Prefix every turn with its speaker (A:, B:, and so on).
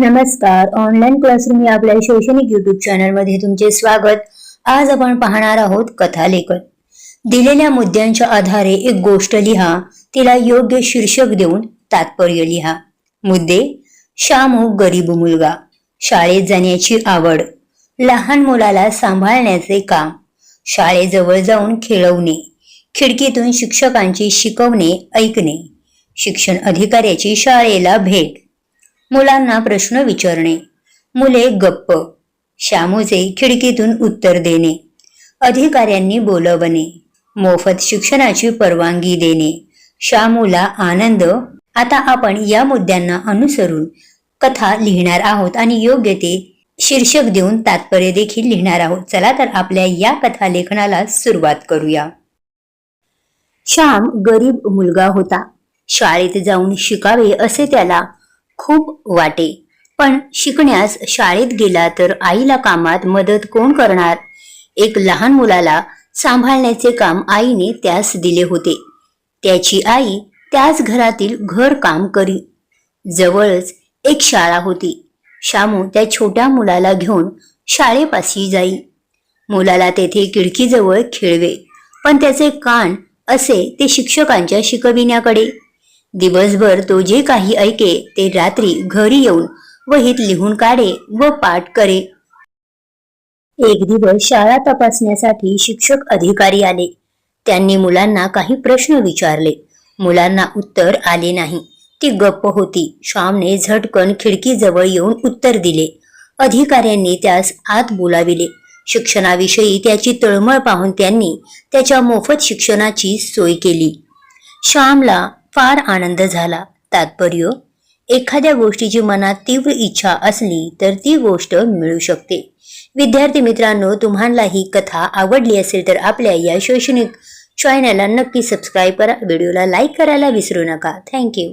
A: नमस्कार. Online classroom या आपल्या शैक्षणिक युट्यूब चॅनलमध्ये तुमचे स्वागत. आज आपण पाहणार आहोत कथालेखन दिलेल्या मुद्द्यांच्या आधारे एक गोष्ट लिहा. तिला योग्य शीर्षक देऊन तात्पर्य लिहा. मुद्दे शामू गरीब मुलगा. शाळेत जाण्याची आवड. लहान मुलाला सांभाळण्याचे काम. शाळेजवळ जाऊन खेळवणे. खिडकीतून शिक्षकांची शिकवणे ऐकणे. शिक्षण अधिकाऱ्याची शाळेला भेट. मुलांना प्रश्न विचारणे. मुले गप्प. श्यामूचे खिडकीतून उत्तर देणे. अधिकाऱ्यांनी बोलवणे. मोफत शिक्षणाची परवानगी देणे. श्यामूला आनंद. आता आपण या मुद्द्यांना अनुसरून कथा लिहिणार आहोत आणि योग्य ते शीर्षक देऊन तात्पर्य देखील लिहिणार आहोत. चला तर आपल्या या कथा लेखनाला सुरुवात करूया. श्याम गरीब मुलगा होता. शाळेत जाऊन शिकावे असे त्याला खूप वाटे. पण शिकण्यास शाळेत गेला तर आईला कामात मदत कोण करणार? एक लहान मुलाला सांभाळण्याचे काम आईने त्यास दिले होते. त्याची आई त्याच घरातील घर काम करी. जवळच एक शाळा होती. शामू त्या छोट्या मुलाला घेऊन शाळेपाशी जाई. मुलाला तेथे खिडकीजवळ खेळवे. पण त्याचे कान असे ते शिक्षकांच्या शिकविण्याकडे दिवसभर तो जे काही ऐके ते रात्री घरी येऊन वहीत लिहून काढे व पाठ करे. एक दिवस शाळा तपासण्यासाठी शिक्षक अधिकारी आले. त्यांनी मुलांना काही प्रश्न विचारले. मुलांना उत्तर आले नाही. ती गप्प होती. श्यामने झटकन खिडकीजवळ येऊन उत्तर दिले. अधिकाऱ्यांनी त्यास आत बोलाविले. शिक्षणाविषयी त्याची तळमळ पाहून त्यांनी त्याच्या मोफत शिक्षणाची सोय केली. श्यामला फार आनंद झाला. तात्पर्य एखाद्या गोष्टीची मनात तीव्र इच्छा असली तर ती गोष्ट मिळू शकते. विद्यार्थी मित्रांनो तुम्हाला ही कथा आवडली असेल तर आपल्या या शैक्षणिक चॅनलला नक्की सबस्क्राईब करा. व्हिडिओला लाईक करायला विसरू नका. थँक्यू